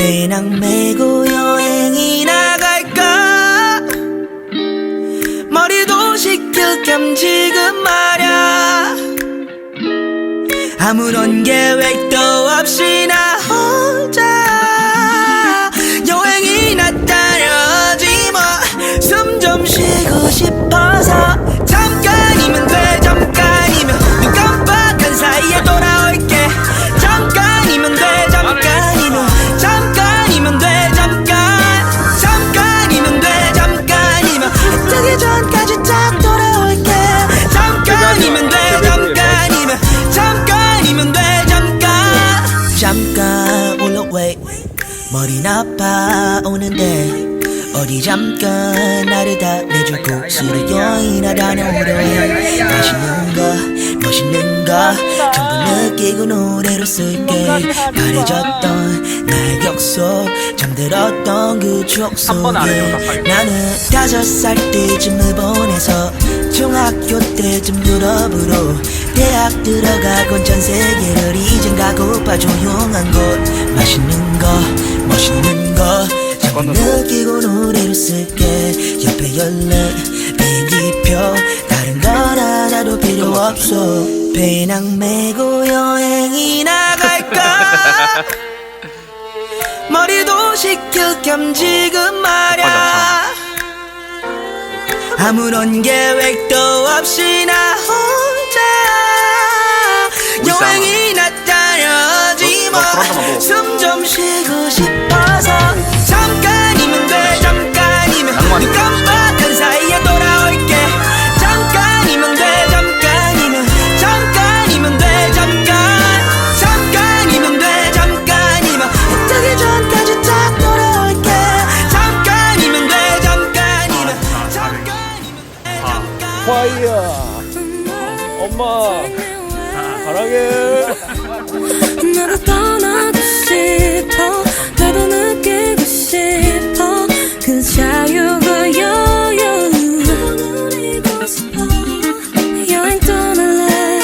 배낭 메고 여행이 나갈까? 머리도 식힐 겸 지금 말야. 아무런 계획도 없이 나 혼자 머리 나빠 오는데 어디 잠깐 나를 다 내주고 술을 여인하 다녀오려 해 맛있는 거 멋있는 거 전부 느끼고 노래로 쓸게. 바래졌던 나의 격속 잠들었던 그 추억 속에 나는 다섯 살 때쯤을 보내서 중학교 때쯤 유럽으로 대학 들어가곤 전 세계를 이젠 가고파 조용한 곳. 맛있는 거 느끼고 노래로 쓸게. 옆에 열린 비행기표. 다른 건 하나도 필요 없어. 배낭 메고 여행이 나 갈까? 머리도 식힐 겸 지금 말야. 아무런 계획도 없이 나 혼자. 여행이나 데만 둬. 뭐숨 좀 쉬고 싶어 파이야. 엄마. 사랑해. 나도 떠나고 싶어 나도 느끼고 싶어. 그 자유 그 여유. 누리고 싶어. 여행 떠날래.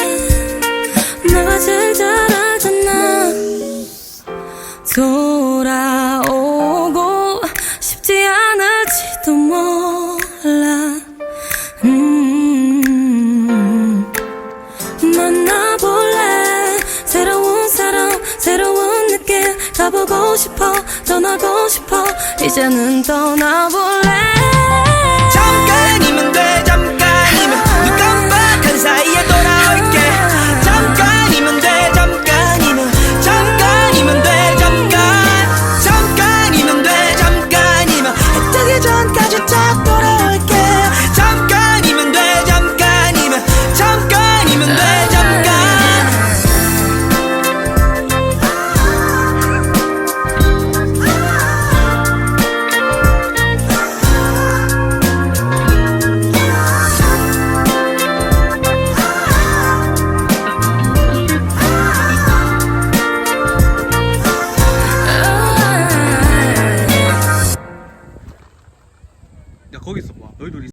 너가 제일 잘 알잖아. 돌아오고 싶지 않을지도 몰라. 음 느낌 가보고 싶어 떠나고 싶어. 이제는 떠나볼래